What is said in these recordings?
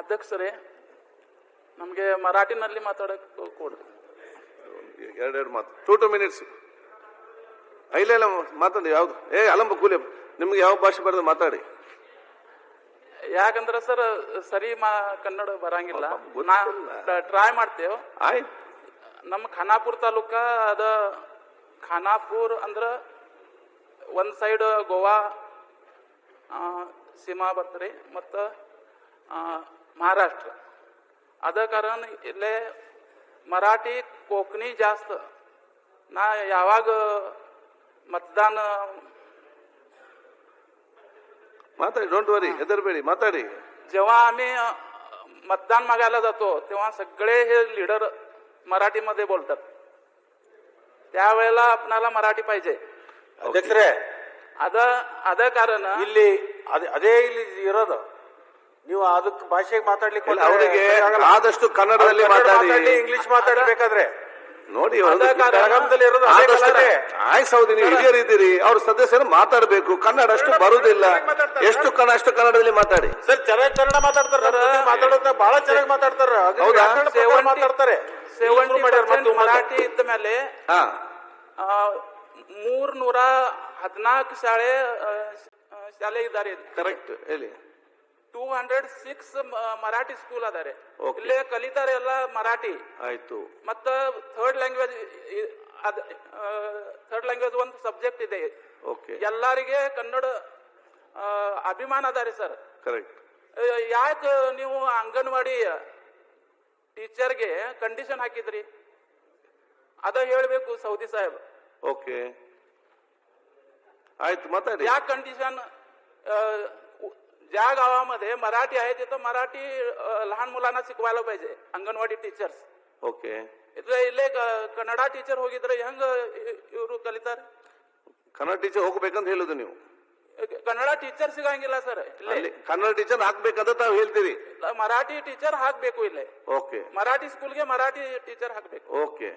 ಅಧ್ಯಕ್ಷರೇ ನಮಗೆ ಮರಾಠಿನಲ್ಲಿ ಮಾತಾಡಕ್ಕೆ ಕೊಡ್ರಿ. ಎರಡೆರಡು ಮಾತು. ಟೂ ಟು ಮಿನಿಟ್ಸ್ ಇಲ್ಲ ಇಲ್ಲ ಮಾತಾಡಿ ಯಾವ್ದು? ಏ ಅಲಂಬ ಕೂಲಿ ನಿಮ್ಗೆ ಯಾವ ಭಾಷೆ ಬರೋದು ಮಾತಾಡಿ? ಯಾಕಂದ್ರೆ ಸರ್ ಸರಿ ಮಾ ಕನ್ನಡ ಬರಂಗಿಲ್ಲ. ಟ್ರೈ ಮಾಡ್ತೇವೆ. ಆಯ್ತು. ನಮ್ಮ ಖಾನಾಪುರ ತಾಲೂಕ ಅದ ಖಾನಾಪುರ್ ಅಂದ್ರ ಒಂದ್ ಸೈಡ್ ಗೋವಾ ಸೀಮಾ ಬರ್ತರಿ ಮತ್ತು ಮಹಾರಾಷ್ಟ್ರ ಅದ ಕಾರಣ ಇಲ್ಲೇ ಮರಾಠಿ कोकणी जास्त ನಾ ಯಾವಾಗ ಮತದಾನ ಮಾತಾಡಿ ಡೋಂಟ್ ವರಿ ಹೆದರ್ಬೇಡಿ ಮಾತಾಡಿ जेव्हा आम्ही अ, मतदान मागायला जातो तेव्हा सगळे हे लीडर मराठीमध्ये बोलतात त्यावेळेला आपणाला मराठी पाहिजे ಅಧ್ಯಕ್ಷರೇ ಅದ ಅದ ಕಾರಣ ಇಲ್ಲಿ ಅದೇ- ಅದೇ ಇಲ್ಲಿ ಇರೋದು ನೀವು ಅದಕ್ಕೆ ಭಾಷೆಗೆ ಮಾತಾಡ್ಲಿಕ್ಕೆ ಅವರಿಗೆ ಆದಷ್ಟು ಕನ್ನಡದಲ್ಲಿ ಮಾತಾಡಿ. ಇಂಗ್ಲಿಷ್ ಮಾತಾಡ್ಬೇಕಾದ್ರೆ ನೋಡಿ ಆಯ್ಸ್ ಹೌದು ನೀವು ಹಿರಿಯರಿದ್ದೀರಿ. ಅವ್ರ ಸದಸ್ಯರು ಮಾತಾಡಬೇಕು. ಕನ್ನಡ ಅಷ್ಟು ಬರುದಿಲ್ಲ. ಎಷ್ಟು ಕನ್ನಡ ಅಷ್ಟು ಕನ್ನಡದಲ್ಲಿ ಮಾತಾಡಿ. ಸರ್ ಚೆನ್ನಾಗಿ ಕನ್ನಡ ಮಾತಾಡ್ತಾರ. ಮಾತಾಡೋದ ಬಹಳ ಚೆನ್ನಾಗಿ ಮಾತಾಡ್ತಾರ. ಮಾತಾಡ್ತಾರೆ. ಮರಾಠಿ ಇದ್ದ ಮೇಲೆ ಹಾ. ಮೂರ್ ನೂರ ಹದಿನಾಲ್ಕು ಶಾಲೆ ಶಾಲೆ ಇದ್ದಾರೆ ಕರೆಕ್ಟ್ ಹೇಳಿ. Two hundred six Marathi school ಅದಾರೆ Okay. ಇಲ್ಲೇ ಕಲಿತಾರೆ ಎಲ್ಲ ಮರಾಠಿ. ಆಯ್ತು. ಮತ್ತ ಥರ್ಡ್ ಲ್ಯಾಂಗ್ವೇಜ್ ಥರ್ಡ್ ಲ್ಯಾಂಗ್ವೇಜ್ ಒಂದು ಸಬ್ಜೆಕ್ಟ್ ಇದೆ. ಓಕೆ ಎಲ್ಲರಿಗೆ ಕನ್ನಡ ಅಭಿಮಾನ ಅದಾರಿ ಸರ್. ಕರೆಕ್ಟ್ ಯಾಕೆ ನೀವು ಅಂಗನವಾಡಿ ಟೀಚರ್ಗೆ ಕಂಡೀಷನ್ ಹಾಕಿದ್ರಿ? ಅದ ಹೇಳಬೇಕು ಸೌದಿ ಸಾಹೇಬ್. ಓಕೆ ಆಯ್ತು ಮಾತಾಡಿ. ಯಾಕೆ ಕಂಡೀಷನ್ ज्या गावामध्ये मराठी आहे तिथं मराठी लहान मुलांना शिकवायला पाहिजे अंगणवाडी टीचर्स ओके ಇದ್ರೆ ಇಲ್ಲೇ ಕನ್ನಡ ಟೀಚರ್ ಹೋಗಿದ್ರೆ ಹೆಂಗ ಇವರು ಕಲಿತಾರೆ ಕನ್ನಡ ಟೀಚರ್ ಹೋಗ್ಬೇಕಂತ ಹೇಳಿದ್ರು ನೀವು ಕನ್ನಡ ಟೀಚರ್ ಸಿಗಂಗಿಲ್ಲ ಸರ್ ಕನ್ನಡ ಟೀಚರ್ ಹಾಕ್ಬೇಕಂತ ತಾವು ಹೇಳ್ತೀರಿ ಮರಾಠಿ ಟೀಚರ್ ಹಾಕಬೇಕು ಇಲ್ಲೇ ಓಕೆ ಮರಾಠಿ ಸ್ಕೂಲ್ಗೆ ಮರಾಠಿ ಟೀಚರ್ ಹಾಕಬೇಕು ಓಕೆ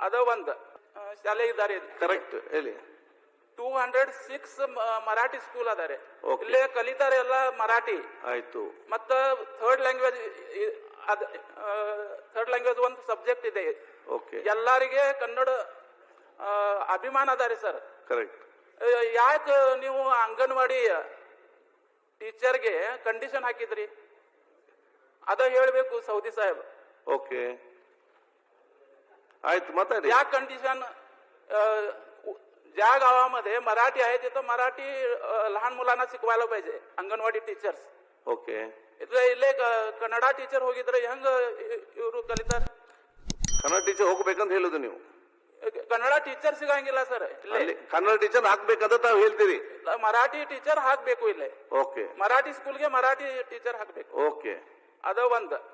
ಅದ ಒಂದು ಶಾಲೆ ಇದ್ದಾರೆ ಕರೆಕ್ಟ್ ಹೇಳಿ two hundred six Marathi school ಅದಾರೆ ಇಲ್ಲೇ ಕಲಿತಾರೆ ಎಲ್ಲ ಮರಾಠಿ. ಆಯ್ತು. ಮತ್ತ ಥರ್ಡ್ ಲ್ಯಾಂಗ್ವೇಜ್ ಅದ್ ಥರ್ಡ್ ಲ್ಯಾಂಗ್ವೇಜ್ ಒಂದು ಸಬ್ಜೆಕ್ಟ್ ಇದೆ. ಓಕೆ ಎಲ್ಲರಿಗೆ ಕನ್ನಡ ಅಭಿಮಾನ ಅದಾರಿ ಸರ್ ಕರೆಕ್ಟ್ ಯಾಕೆ ನೀವು ಅಂಗನವಾಡಿ ಟೀಚರ್ಗೆ ಕಂಡೀಷನ್ ಹಾಕಿದ್ರಿ? ಅದ ಹೇಳಬೇಕು ಸೌದಿ ಸಾಹೇಬ್. ಓಕೆ ಆಯ್ತು ಮಾತಾಡಿ. ಯಾಕೆ ಕಂಡೀಷನ್ ज्या गावामध्ये मराठी आहे तिथं मराठी अ, लहान मुलांना शिकवायला पाहिजे अंगणवाडी टीचर्स ಓಕೆ ಇದ್ರೆ ಇಲ್ಲೇ ಕ- ಕನ್ನಡ ಟೀಚರ್ ಹೋಗಿದ್ರೆ ಹೆಂಗ ಇವರು ಕಲಿತಾರೆ ಕನ್ನಡ ಟೀಚರ್ ಹೋಗ್ಬೇಕಂತ ಹೇಳುದು ನೀವು ಕನ್ನಡ ಟೀಚರ್ ಸಿಗಂಗಿಲ್ಲ ಸರ್ ಇಲ್ಲೇ ಅಲ್ಲಿ ಕನ್ನಡ ಟೀಚರ್ ಹಾಕ್ಬೇಕಂತ ತಾವು ಹೇಳ್ತೀರಿ ಮರಾಠಿ ಟೀಚರ್ ಹಾಕ್ಬೇಕು ಇಲ್ಲೇ ಓಕೆ ಮರಾಠಿ ಸ್ಕೂಲ್ಗೆ ಮರಾಠಿ ಟೀಚರ್ ಹಾಕ್ಬೇಕು ಓಕೆ ಅದ ಒಂದ್